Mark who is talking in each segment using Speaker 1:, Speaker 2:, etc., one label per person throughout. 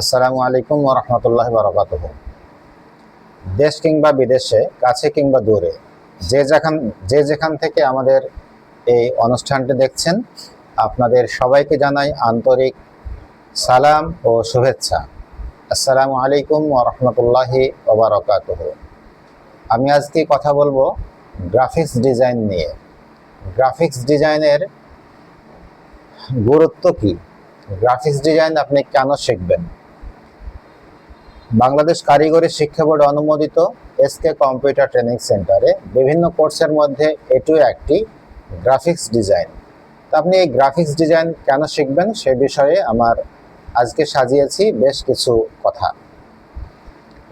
Speaker 1: আসসালামু আলাইকুম রহমতুল্লাহ বারকাত দেশ কিংবা বিদেশে, কাছে কিংবা দূরে, যে যেখান যে যেখান থেকে আমাদের এই অনুষ্ঠানটি দেখছেন, আপনাদের সবাইকে জানাই আন্তরিক সালাম ও শুভেচ্ছা। আসসালামু আলাইকুম রহমতুল্লাহি ওবরাকাত আমি আজকে কথা বলব গ্রাফিক্স ডিজাইন নিয়ে। গ্রাফিক্স ডিজাইনের গুরুত্ব কি? গ্রাফিক্স ডিজাইন আপনি কেন শিখবেন? বাংলাদেশ কারিগরি শিক্ষা বোর্ড অনুমোদিত এসকে কম্পিউটার ট্রেনিং সেন্টারে বিভিন্ন কোর্সের মধ্যে এটিও একটি গ্রাফিক্স ডিজাইন। তো আপনি এই গ্রাফিক্স ডিজাইন কেন শিখবেন সে বিষয়ে আমার আজকে সাজিয়েছি বেশ কিছু কথা।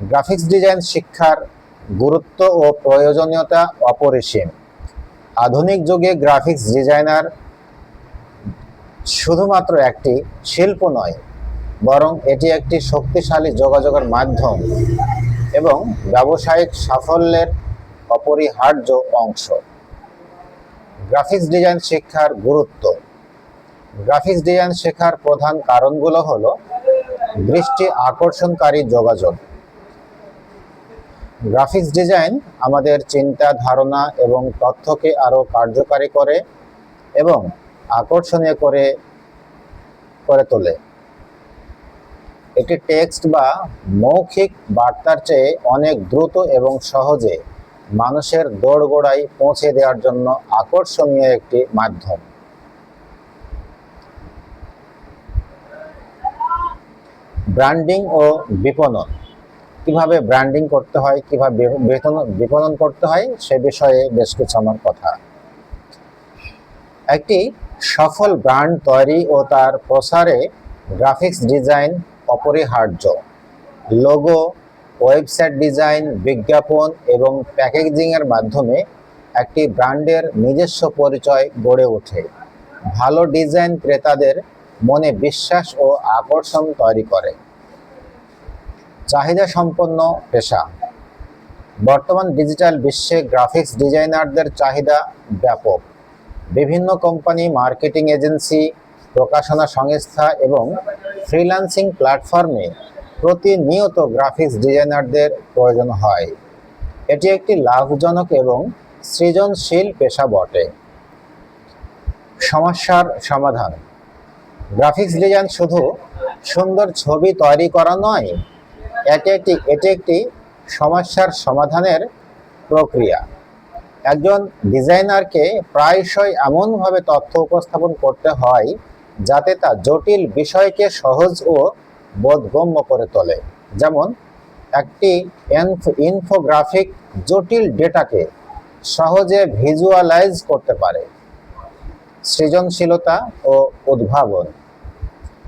Speaker 1: গ্রাফিক্স ডিজাইন শিক্ষার গুরুত্ব ও প্রয়োজনীয়তা অপরিসীম। আধুনিক যুগে গ্রাফিক্স ডিজাইনার শুধুমাত্র একটি শিল্প নয় বরং এটি একটি শক্তিশালী যোগাযোগের মাধ্যম এবং ব্যবসায়িক সাফল্যের অপরিহার্য অংশ। গ্রাফিক্স ডিজাইন শিক্ষার গুরুত্ব। গ্রাফিক্স ডিজাইন শেখার প্রধান কারণগুলো হলো দৃষ্টি আকর্ষণকারী যোগাযোগ। গ্রাফিক্স ডিজাইন আমাদের চিন্তা, ধারণা এবং তথ্যকে আরও কার্যকারী করে এবং আকর্ষণীয় করে করে তোলে। এটি টেক্সট বা মৌখিক বার্তার চেয়ে অনেক দ্রুত এবং সহজে মানুষের দোরগোড়ায় পৌঁছে দেওয়ার জন্য আকর্ষণীয় একটি মাধ্যম। ব্র্যান্ডিং ও বিপণন। কীভাবে ব্র্যান্ডিং করতে হয়, কীভাবে বিপণন করতে হয়, সে বিষয়ে বেশ কিছু আমার কথা। একটি সফল ব্র্যান্ড তৈরি ও তার প্রসারে গ্রাফিক্স ডিজাইন অপরিহার্য। লোগো, ওয়েবসাইট ডিজাইন, বিজ্ঞাপন এবং প্যাকেজিংয়ের মাধ্যমে একটি ব্র্যান্ডের নিজস্ব পরিচয় গড়ে ওঠে। ভালো ডিজাইন ক্রেতাদের মনে বিশ্বাস ও আকর্ষণ তৈরি করে। চাহিদা সম্পন্ন পেশা। বর্তমান ডিজিটাল বিশ্বে গ্রাফিক্স ডিজাইনারদের চাহিদা ব্যাপক। বিভিন্ন কোম্পানি, মার্কেটিং এজেন্সি প্রকাশনা সংস্থা এবং ফ্রিল্যান্সিং প্ল্যাটফর্মে প্রতিনিয়ত গ্রাফিক্স ডিজাইনারদের প্রয়োজন হয়। এটি একটি লাভজনক এবং সৃজনশীল পেশা বটে। সমস্যার সমাধান। গ্রাফিক্স ডিজাইন শুধু সুন্দর ছবি তৈরি করা নয়, এটি একটি এটি একটি সমস্যার সমাধানের প্রক্রিয়া। একজন ডিজাইনারকে প্রায়শই এমনভাবে তথ্য উপস্থাপন করতে হয় যাতে তা জটিল বিষয়কে সহজ ও বোধগম্য করে তোলে। যেমন, একটি ইনফোগ্রাফিক জটিল ডেটাকে সহজে ভিজুয়ালাইজ করতে পারে। সৃজনশীলতা ও উদ্ভাবন।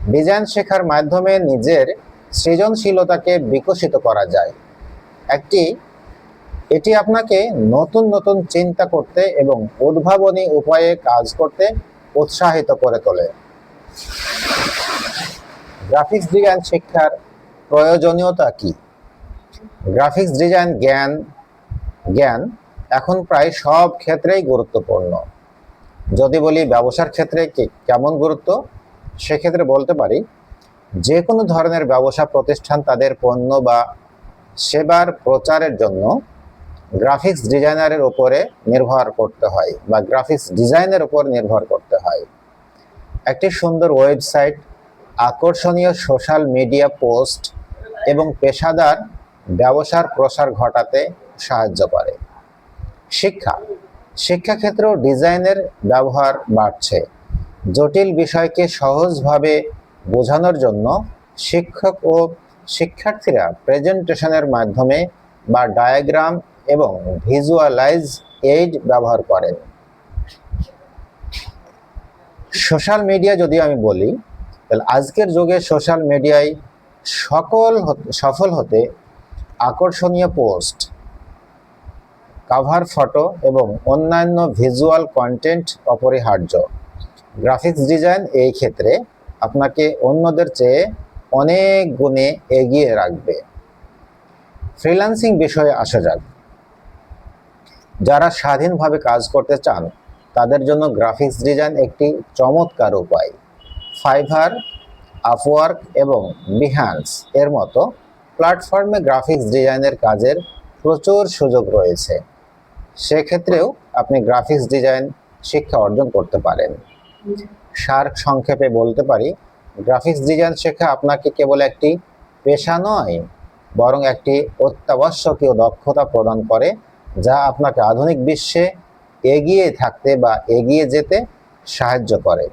Speaker 1: ডিজাইন শেখার মাধ্যমে নিজের সৃজনশীলতাকে বিকশিত করা যায়। একটি, এটি আপনাকে নতুন নতুন চিন্তা করতে এবং উদ্ভাবনী উপায়ে কাজ করতে উৎসাহিত করে তোলে। গ্রাফিক্স ডিজাইন শিক্ষার প্রয়োজনীয়তা কি? গ্রাফিক্স ডিজাইন জ্ঞান জ্ঞান এখন প্রায় সব ক্ষেত্রেই গুরুত্বপূর্ণ। যদি বলি ব্যবসার ক্ষেত্রে কেমন গুরুত্ব, সেক্ষেত্রে বলতে পারি যে কোনো ধরনের ব্যবসা প্রতিষ্ঠান তাদের পণ্য বা সেবার প্রচারের জন্য গ্রাফিক্স ডিজাইনারের উপরে নির্ভর করতে হয় বা গ্রাফিক্স ডিজাইনের উপর নির্ভর করতে হয়। একটি সুন্দর ওয়েবসাইট, আকর্ষণীয় সোশ্যাল মিডিয়া পোস্ট এবং পেশাদার ব্যবসার প্রসার ঘটাতে সাহায্য করে। শিক্ষা, শিক্ষাক্ষেত্রেও ডিজাইনের ব্যবহার বাড়ছে। জটিল বিষয়কে সহজভাবে বোঝানোর জন্য শিক্ষক ও শিক্ষার্থীরা প্রেজেন্টেশনের মাধ্যমে বা ডায়াগ্রাম এবং ভিজুয়ালাইজ এইড ব্যবহার করেন। সোশ্যাল মিডিয়া যদি আমি বলি, তাহলে আজকের যুগে সোশ্যাল মিডিয়ায় সকল সফল হতে আকর্ষণীয় পোস্ট কাভার ফটো এবং অন্যান্য ভিজুয়াল কন্টেন্ট অপরিহার্য। গ্রাফিক্স ডিজাইন এই ক্ষেত্রে আপনাকে অন্যদের চেয়ে অনেক গুণে এগিয়ে রাখবে। ফ্রিল্যান্সিং বিষয়ে আসা যাক। যারা স্বাধীনভাবে কাজ করতে চান তাদের জন্য গ্রাফিক্স ডিজাইন একটি চমৎকার উপায়। ফাইভার আপওয়ার্ক এবং বিহান্স এর মতো প্ল্যাটফর্মে গ্রাফিক্স ডিজাইনের কাজের প্রচুর সুযোগ রয়েছে। সেক্ষেত্রেও আপনি গ্রাফিক্স ডিজাইন শিক্ষা অর্জন করতে পারেন। সার সংক্ষেপে বলতে পারি গ্রাফিক্স ডিজাইন শেখা আপনাকে কেবল একটি পেশা নয়, বরং একটি অত্যাবশ্যকীয় দক্ষতা প্রদান করে, যা আপনাকে আধুনিক বিশ্বে এগিয়ে থাকতে বা এগিয়ে যেতে সাহায্য করে।